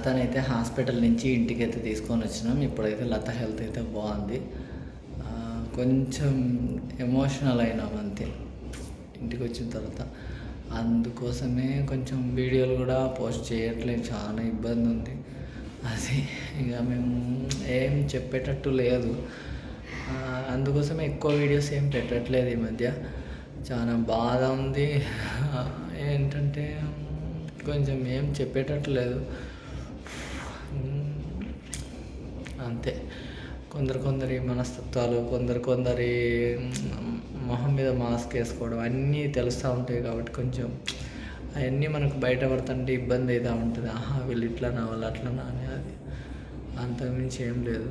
లతనైతే hospital నుంచి ఇంటికి అయితే తీసుకొని వచ్చినాం. ఇప్పుడైతే లత హెల్త్ అయితే బాగుంది. కొంచెం ఎమోషనల్ అయినాం అంతే. ఇంటికి వచ్చిన తర్వాత అందుకోసమే కొంచెం వీడియోలు కూడా పోస్ట్ చేయట్లేదు. చాలా ఇబ్బంది ఉంది. అది ఇక మేము ఏం చెప్పేటట్టు లేదు. అందుకోసమే ఎక్కువ వీడియోస్ ఏం పెట్టట్లేదు ఈ మధ్య. చాలా బాధ ఉంది. ఏంటంటే కొంచెం ఏం చెప్పేటట్టు లేదు. అంతే. కొందరు కొందరి మనస్తత్వాలు కొందరు కొందరి మొహం మీద మాస్క్ వేసుకోవడం అన్నీ తెలుస్తూ ఉంటాయి కాబట్టి కొంచెం అవన్నీ మనకు బయటపడుతుంటే ఇబ్బంది అవుతూ ఉంటుంది. ఆహా వీళ్ళు ఇట్లానా వాళ్ళు అట్లనా అని అది. అంతకుమించి ఏం లేదు.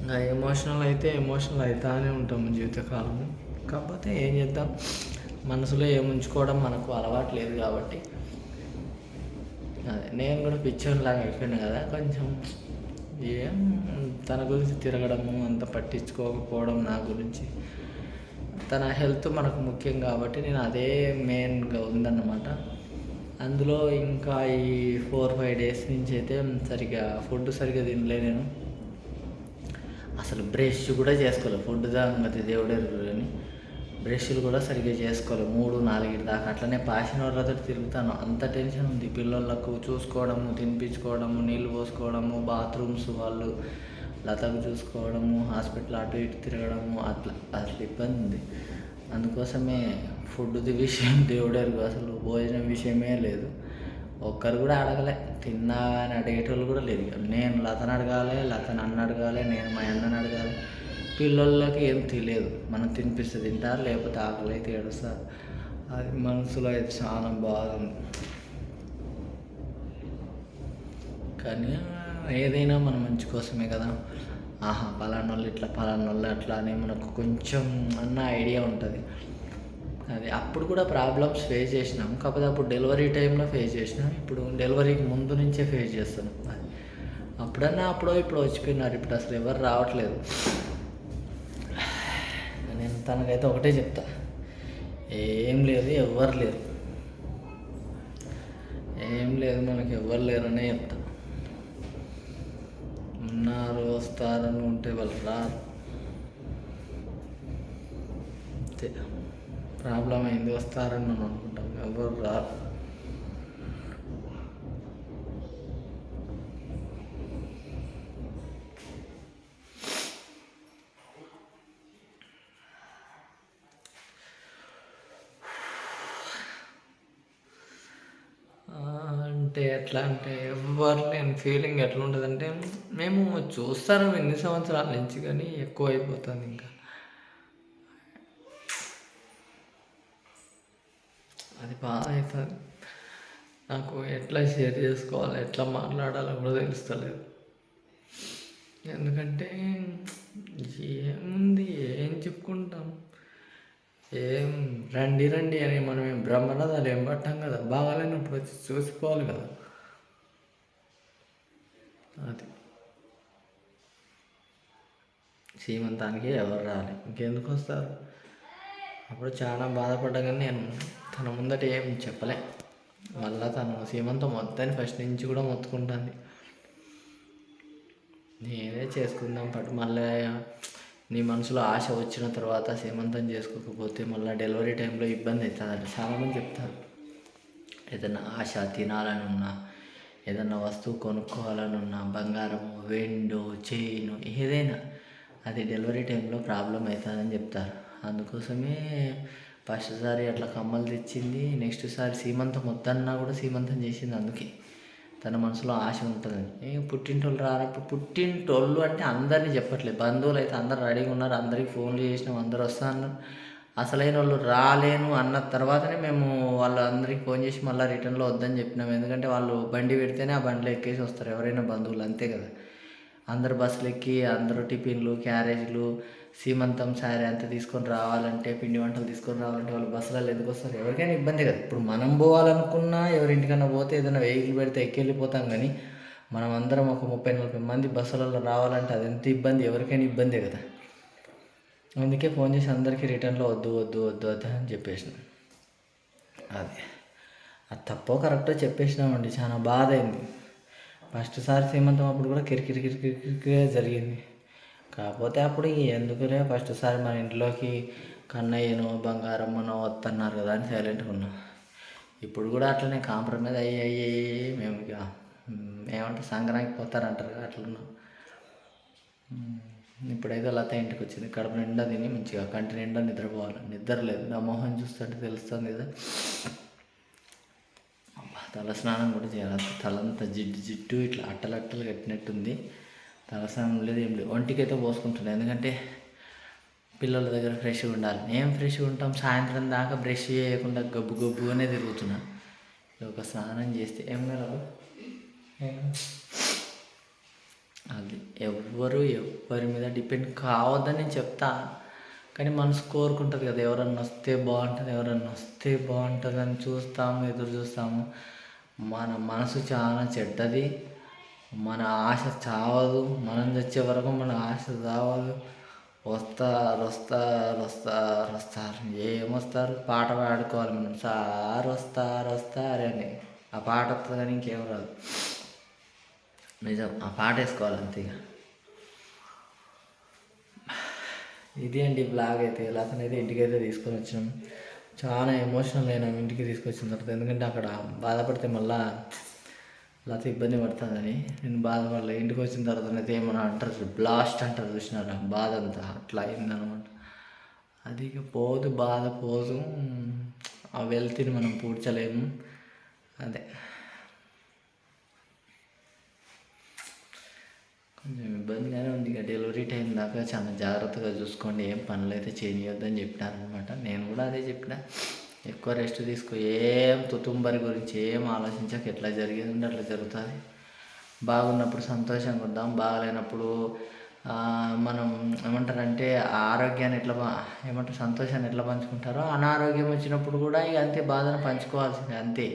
ఇంకా ఎమోషనల్ అయితే ఎమోషనల్ అవుతానే ఉంటాము జీవితకాలం కాకపోతే ఏం చేద్దాం? మనసులో ఏముంచుకోవడం మనకు అలవాటు లేదు కాబట్టి. అదే నేను కూడా పిక్చర్ లాగా అయిపోయాను కదా కొంచెం ఏం తన గురించి తిరగడము అంత పట్టించుకోకపోవడం నా గురించి. తన హెల్త్ మనకు ముఖ్యం కాబట్టి నేను అదే మెయిన్గా ఉందన్నమాట. అందులో ఇంకా ఈ ఫోర్ ఫైవ్ డేస్ నుంచి అయితే సరిగా ఫుడ్ సరిగా తినలే నేను. అసలు బ్రష్ కూడా చేసుకోలేదు ఫుడ్ దాంగతి దేవుడే అని. బ్రష్లు కూడా సరిగ్గా చేసుకోలేదు మూడు నాలుగు దాకా. అట్లనే పాసిన వాళ్ళతో తిరుగుతాను. అంత టెన్షన్ ఉంది. పిల్లలకు చూసుకోవడము తినిపించుకోవడము నీళ్ళు పోసుకోవడము బాత్రూమ్స్ వాళ్ళు లతకు చూసుకోవడము హాస్పిటల్ అటు ఇటు తిరగడము అట్లా అట్లా ఇబ్బంది ఉంది. అందుకోసమే ఫుడ్ది విషయం దేవుడెరుగు అసలు భోజనం విషయమే లేదు. ఒక్కరు కూడా అడగలే. తిన్నా అని అడిగేటోళ్ళు కూడా లేదు. నేను లతను అడగాలి లత నన్ను అడగాలి నేను మా అన్నని అడగాలి. పిల్లలకి ఏం తెలియదు. మనం తినిపిస్తే తింటారు? లేకపోతే ఆకలి అయితే ఏడుస్తారు? అది మనసులో అయితే చాలా బాధ ఉంది. కానీ ఏదైనా మన మంచి కోసమే కదా. ఆహా పలానా వాళ్ళు ఇట్లా పలానా వాళ్ళు అట్లా అని మనకు కొంచెం అన్న ఐడియా ఉంటుంది. అది అప్పుడు కూడా ప్రాబ్లమ్స్ ఫేస్ చేసినాం. కాకపోతే అప్పుడు డెలివరీ టైంలో ఫేస్ చేసినాం. ఇప్పుడు డెలివరీకి ముందు నుంచే ఫేస్ చేస్తున్నాం. అది అప్పుడన్నా అప్పుడో ఇప్పుడు వచ్చిపోయినారు. ఇప్పుడు అసలు ఎవరు రావట్లేదు. తనకైతే ఒకటే చెప్తా. ఏం లేదు ఎవ్వరు లేరు. ఏం లేదు మనకి ఎవ్వరు లేరనే చెప్తా. ఉన్నారు వస్తారని ఉంటే వాళ్ళు రారు ప్రాబ్లం అయింది వస్తారని మనం అనుకుంటాం. ఎవరు రారు ఆ, అంటే ఎట్లా అంటే ఎవరు లేని ఫీలింగ్ ఎట్లా ఉంటుంది అంటే మేము చూస్తాను ఎన్ని సంవత్సరాల నుంచి కానీ ఎక్కువ అయిపోతుంది ఇంకా. అది బాగా అవుతుంది నాకు ఎట్లా షేర్ చేసుకోవాలి ఎట్లా మాట్లాడాలో కూడా తెలుస్తలేదు. ఎందుకంటే ఏముంది ఏం చెప్పుకుంటాం? ఏం రండి రండి అని మనం ఏం బ్రహ్మరథాలు ఏం పట్టాం కదా? బాగాలేనప్పుడు వచ్చి చూసిపోవాలి కదా? అది. సీమంతానికి ఎవరు రాలి? ఇంకెందుకు వస్తారు? అప్పుడు చాలా బాధపడ్డా కానీ నేను తన ముందట ఏం చెప్పలే. మళ్ళా తను సీమంతం మొత్తాన్ని ఫస్ట్ నుంచి కూడా మొత్తుకుంటుంది. నేనే చేసుకుందాం పట్టు. మళ్ళీ నీ మనసులో ఆశ వచ్చిన తర్వాత సీమంతం చేసుకోకపోతే మళ్ళీ డెలివరీ టైంలో ఇబ్బంది అవుతుందంట. చాలామంది చెప్తారు. ఏదైనా ఆశ తినాలని ఉన్నా ఏదైనా వస్తువు కొనుక్కోవాలని ఉన్నా బంగారం వెండు చైన్ ఏదైనా అది డెలివరీ టైంలో ప్రాబ్లం అవుతుందని చెప్తారు. అందుకోసమే ఫస్ట్ సారి అట్లా కమ్మలు తెచ్చింది నెక్స్ట్ సారి సీమంతం వద్దన్నా కూడా సీమంతం చేసింది అందుకే. తన మనసులో ఆశ ఉంటుంది. ఏ పుట్టింటోళ్ళు రానప్పుడు పుట్టింటోళ్ళు అంటే అందరినీ చెప్పట్లేదు. బంధువులు అయితే అందరు రెడీగా ఉన్నారు. అందరికి ఫోన్లు చేసినాం. అందరు వస్తా అన్నారు. అసలైన వాళ్ళు రాలేను అన్న తర్వాతనే మేము వాళ్ళందరికీ ఫోన్ చేసి మళ్ళీ రిటర్న్లో వద్దని చెప్పినాం. ఎందుకంటే వాళ్ళు బండి పెడితేనే ఆ బండిలో ఎక్కేసి వస్తారు. ఎవరైనా బంధువులు అంతే కదా. అందరు బస్సులు ఎక్కి అందరూ టిఫిన్లు క్యారేజ్లు సీమంతం శారీ అంతా తీసుకొని రావాలంటే పిండి వంటలు తీసుకొని రావాలంటే వాళ్ళు బస్సులలో ఎందుకు వస్తారు? ఎవరికైనా ఇబ్బంది కదా. ఇప్పుడు మనం పోవాలనుకున్నా ఎవరింటికన్నా పోతే ఏదైనా వెహికల్ పెడితే ఎక్కెళ్ళిపోతాం కానీ మనం అందరం ఒక ముప్పై నలభై మంది బస్సులలో రావాలంటే అది ఎంత ఇబ్బంది? ఎవరికైనా ఇబ్బందే కదా. అందుకే ఫోన్ చేసి అందరికీ రిటర్న్లో వద్దు వద్దు వద్దు వద్దు అని చెప్పేసిన. అది. అది తప్పో కరెక్టో చెప్పేసినామండి. చాలా బాధ అయింది ఫస్ట్ సారి సీమంతం అప్పుడు కూడా కిరికిరి కిరికిరికిరికిరే జరిగింది. కాకపోతే అప్పుడు ఎందుకులే ఫస్ట్ సారి మన ఇంట్లోకి కన్నయ్యను బంగారమ్మను వస్తున్నారు కదా అని సైలెంట్గా ఉన్నాం. ఇప్పుడు కూడా అట్లనే కాంప్రమైజ్ అయ్యి అయ్యి మేము ఇక మ్, ఏమంటారు సంక్రాంతికి పోతారంటారు కదా అట్లున్నాం. ఇప్పుడైతే లత ఇంటికి వచ్చింది కడుపు నిండా తిని మంచిగా కంటి నిండా నిద్రపోవాలి. నిద్ర లేదు నా మొహం చూస్తుంటే తెలుస్తుంది కదా. తలస్నానం తల స్నానం కూడా చేయాలి. తలంతా జిడ్డు జిడ్డు ఇట్లా అట్టలు అట్టలు కట్టినట్టుంది. తల స్నానం లేదు ఏం లేదు. ఒంటికైతే అయితే పోసుకుంటున్నాను ఎందుకంటే పిల్లల దగ్గర ఫ్రెష్గా ఉండాలి. ఏం ఫ్రెష్గా ఉంటాం? సాయంత్రం దాకా బ్రష్ చేయకుండా గబ్బు గబ్బుగానే తిరుగుతున్నా. ఒక స్నానం చేస్తే ఏం కాదు అది ఎవ్వరు ఎవరి మీద డిపెండ్ కావద్దని నేను చెప్తా. కానీ మనసు కోరుకుంటుంది కదా ఎవరన్నా వస్తే బాగుంటుంది ఎవరన్నా వస్తే బాగుంటుంది అని చూస్తాము ఎదురు చూస్తాము. మన మనసు చాలా చెడ్డది మన ఆశ చావదు మనం చచ్చే వరకు మన ఆశ చావదు. వస్తారు వస్తారు వస్తారు వస్తారు? ఏమొస్తారు పాట పాడుకోవాలి మనం. సార్ వస్తారు వస్తారు అని ఆ పాట వస్తుంది కానీ ఇంకేం రాదు. నిజం. ఆ పాట వేసుకోవాలి అంతే ఇక. ఇది అండి బ్లాగ్ అయితే. లతనైతే అయితే ఇంటికైతే తీసుకొని వచ్చినాం చాలా ఎమోషనల్ అయినాం ఇంటికి తీసుకొచ్చిన తర్వాత ఎందుకంటే అక్కడ బాధపడితే మళ్ళా లేకపోతే ఇబ్బంది పడుతుందని. నేను బాధపడలే. ఇంటికి వచ్చిన తర్వాత అయితే ఏమన్నా అంటారు బ్లాస్ట్ అంటారు చూసినారా? బాధ అంతా అట్లా అయిందనమాట అది ఇక పోదు బాధ పోదు. ఆ వెల్త్ని మనం పూడ్చలేము. అదే. కొంచెం ఇబ్బందిగానే ఉంది ఇక డెలివరీ టైం దాకా చాలా జాగ్రత్తగా చూసుకోండి ఏం పనులు అయితే చేయనియొద్దని చెప్పినారనమాట నేను కూడా అదే చెప్పిన ఎక్కువ రెస్ట్ తీసుకో ఏం తుతుంబరి గురించి ఏం ఆలోచించక ఎట్లా జరిగింది అట్లా జరుగుతుంది. బాగున్నప్పుడు సంతోషంగా ఉందాం బాగలేనప్పుడు మనం ఏమంటారంటే ఆరోగ్యాన్ని ఎట్లా ఏమంటారు సంతోషాన్ని ఎట్లా పంచుకుంటారో అనారోగ్యం వచ్చినప్పుడు కూడా ఇక అంతే బాధను పంచుకోవాల్సిందే అంతే.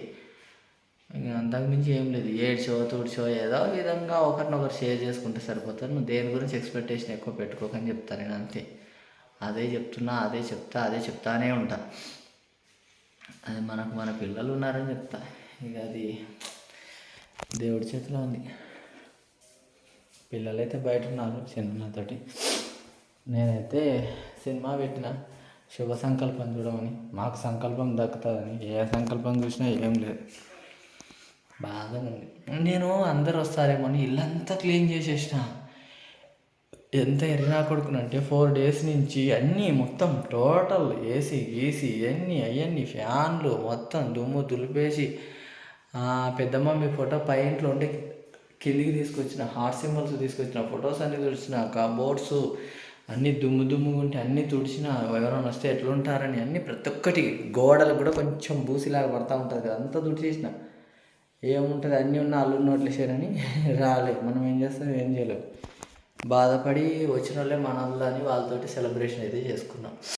ఇంకా అంతకుమించి ఏం లేదు. ఏడ్చో తుడిచో ఏదో విధంగా ఒకరినొకరు షేర్ చేసుకుంటే సరిపోతారు నువ్వు దేని గురించి ఎక్స్పెక్టేషన్ ఎక్కువ పెట్టుకోకని చెప్తాను నేను అంతే. అదే చెప్తున్నా అదే చెప్తా అదే చెప్తానే ఉంటా. అది మనకు మన పిల్లలు ఉన్నారని చెప్తా. ఇక అది దేవుడి చేతిలో ఉంది. పిల్లలైతే బయట ఉన్నారు సినిమాతోటి. నేనైతే సినిమా పెట్టిన. శుభ సంకల్పం చూడమని. మాకు సంకల్పం దక్కుతుందని. ఏ సంకల్పం చూసినా ఏం లేదు. బాగా ఉంది నేను అందరు వస్తారేమో అని ఇల్లంతా క్లీన్ చేసేసిన. ఎంత ఎరినా కొడుకునంటే ఫోర్ డేస్ నుంచి అన్నీ మొత్తం టోటల్ ఏసీ గీసీ ఇవన్నీ అవన్నీ ఫ్యాన్లు మొత్తం దుమ్ము దులిపేసి ఆ, పెద్దమ్మ ఫోటో పై ఇంట్లో ఉంటే కిందికి తీసుకొచ్చిన హార్ట్ సింబల్స్ తీసుకొచ్చిన ఫొటోస్ అన్నీ తుడిచిన కబోర్డ్స్ అన్నీ దుమ్ము దుమ్ము ఉంటే అన్నీ తుడిచిన ఎవరైనా వస్తే ఎట్లుంటారని అన్నీ ప్రతి ఒక్కటి గోడలు కూడా కొంచెం బూసిలాగా పడతా ఉంటుంది కదా అంతా తుడిచేసిన. ఏముంటుంది? అన్నీ ఉన్న అల్లు నోట్లేసారని రాలే. మనం ఏం చేస్తాం? ఏం చేయలేం. బాధపడి వచ్చిన వాళ్ళే మన వాళ్ళు అని వాళ్ళతోటి సెలబ్రేషన్ అయితే చేసుకున్నాం.